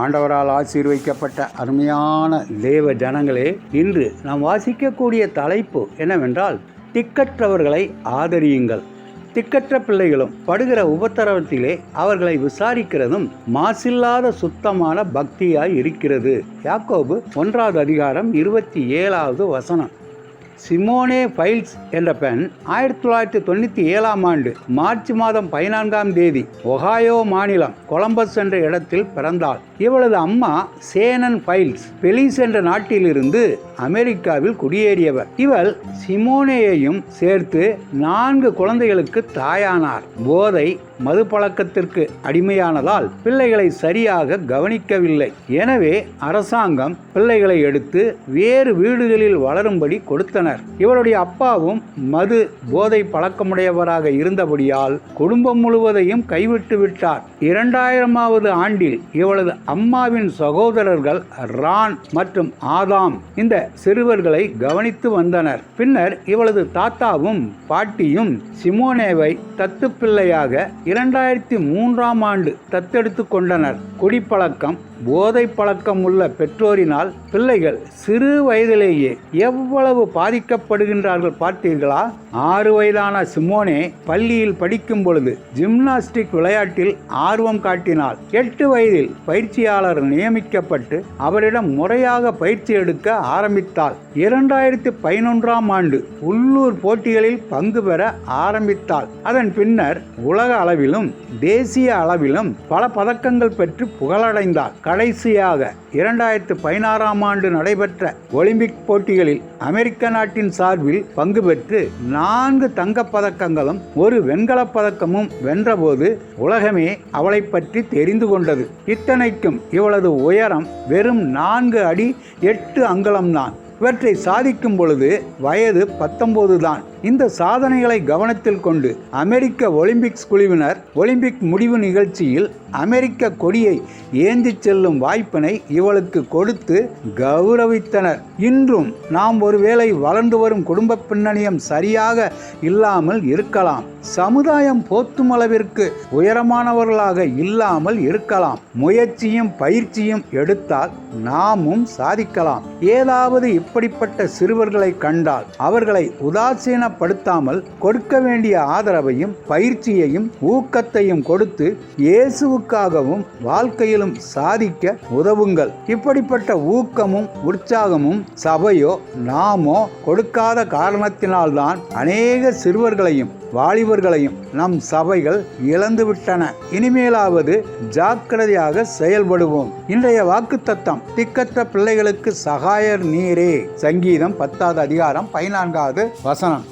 ஆண்டவரால் ஆசீர்வைக்கப்பட்ட அருமையான தேவ ஜனங்களே இன்று நாம் வாசிக்கக்கூடிய தலைப்பு என்னவென்றால் திக்கற்றவர்களை ஆதரியுங்கள். திக்கற்ற பிள்ளைகளும் படுகிற உபத்திரவத்திலே அவர்களை விசாரிக்கிறதும் மாசில்லாத சுத்தமான பக்தியாய் இருக்கிறது. யாக்கோபு ஒன்றாவது அதிகாரம் இருபத்தி ஏழாவது வசனம். சிமோனே ஃபைல்ஸ் என்ற பெண் ஆயிரத்தி தொள்ளாயிரத்தி தொண்ணூற்றி ஏழாம் ஆண்டு மார்ச் மாதம் பதினான்காம் தேதி ஒகாயோ மாநிலம் கொலம்பஸ் என்ற இடத்தில் பிறந்தாள். இவளது அம்மா சேனன் ஃபைல்ஸ் பெலிஸ் என்ற நாட்டிலிருந்து அமெரிக்காவில் குடியேறியவர். இவள் சிமோனேயையும் சேர்த்து நான்கு குழந்தைகளுக்கு தாயானார். போதை மது பழக்கத்திற்கு அடிமையானதால் பிள்ளைகளை சரியாக கவனிக்கவில்லை. எனவே அரசாங்கம் பிள்ளைகளை எடுத்து வேறு வீடுகளில் வளரும்படி கொடுத்தனர். இவளுடைய அப்பாவும் மது போதை பழக்கமுடையவராக இருந்தபடியால் குடும்பம் முழுவதையும் கைவிட்டு விட்டார். இரண்டாயிரமாவது ஆண்டில் இவளது அம்மாவின் சகோதரர்கள் ரான் மற்றும் ஆதாம் இந்த சிறுவர்களை கவனித்து வந்தனர். பின்னர் இவளது தாத்தாவும் பாட்டியும் சிமோனேவை தத்து பிள்ளையாக இரண்டாயிரத்தி மூன்றாம் ஆண்டு தத்தெடுத்து கொண்டனர். குடிப்பழக்கம் போதை பழக்கம் உள்ள பெற்றோரினால் பிள்ளைகள் சிறு வயதிலேயே எவ்வளவு பாதிக்கப்படுகின்றார்கள் பார்த்தீர்களா? ஆறு வயதான சிமோனே பள்ளியில் படிக்கும் பொழுது ஜிம்னாஸ்டிக் விளையாட்டில் ஆர்வம் காட்டினாள். எட்டு வயதில் பயிற்சியாளர் நியமிக்கப்பட்டு அவரிடம் முறையாக பயிற்சி எடுக்க ஆரம்பித்தாள். இரண்டாயிரத்தி பதினொன்றாம் ஆண்டு உள்ளூர் போட்டிகளில் பங்கு பெற ஆரம்பித்தாள். அதன் பின்னர் உலக அளவிலும் தேசிய அளவிலும் பல பதக்கங்கள் பெற்று புகழடைந்தாள். கடைசியாக இரண்டாயிரத்து பதினாறாம் ஆண்டு நடைபெற்ற ஒலிம்பிக் போட்டிகளில் அமெரிக்க நாட்டின் சார்பில் பங்கு பெற்று நான்கு தங்கப் பதக்கங்களும் ஒரு வெண்கலப் பதக்கமும் வென்றபோது உலகமே அவளை பற்றி தெரிந்து கொண்டது. இத்தனைக்கும் இவளது உயரம் வெறும் நான்கு அடி எட்டு அங்குலம்தான். இவற்றை சாதிக்கும் பொழுது வயது பத்தொன்பது தான் இந்த சாதனைகளை கவனத்தில் கொண்டு அமெரிக்க ஒலிம்பிக்ஸ் குழுவினர் ஒலிம்பிக் முடிவு நிகழ்ச்சியில் அமெரிக்க கொடியை ஏந்திச் செல்லும் வாய்ப்பினை இவளுக்கு கொடுத்து கௌரவித்தனர். இன்றும் நாம் ஒருவேளை வளர்ந்து வரும் குடும்ப பின்னணியம் சரியாக இல்லாமல் இருக்கலாம். சமுதாயம் போத்தும் அளவிற்கு உயரமானவர்களாக இல்லாமல் இருக்கலாம். முயற்சியும் பயிற்சியும் எடுத்தால் நாமும் சாதிக்கலாம். ஏதாவது இப்படிப்பட்ட சிறுவர்களை கண்டால் அவர்களை உதாசீன உதாசீனப்படுத்தாமல் கொடுக்க வேண்டிய ஆதரவையும் பயிற்சியையும் ஊக்கத்தையும் கொடுத்து இயேசுவுக்காகவும் வாழ்க்கையிலும் சாதிக்க உதவுங்கள். இப்படிப்பட்ட ஊக்கமும் உற்சாகமும் சபையோ நாமோ கொடுக்காத காரணத்தினால்தான் அநேக சிறுவர்களையும் வாலிபர்களையும் நம் சபைகள் இழந்துவிட்டன. இனிமேலாவது ஜாக்கிரதையாக செயல்படுவோம். இன்றைய வாக்குத்தத்தம் திக்கற்ற பிள்ளைகளுக்கு சகாயர் நீரே. சங்கீதம் பத்தாவது அதிகாரம் பதினான்காவது வசனம்.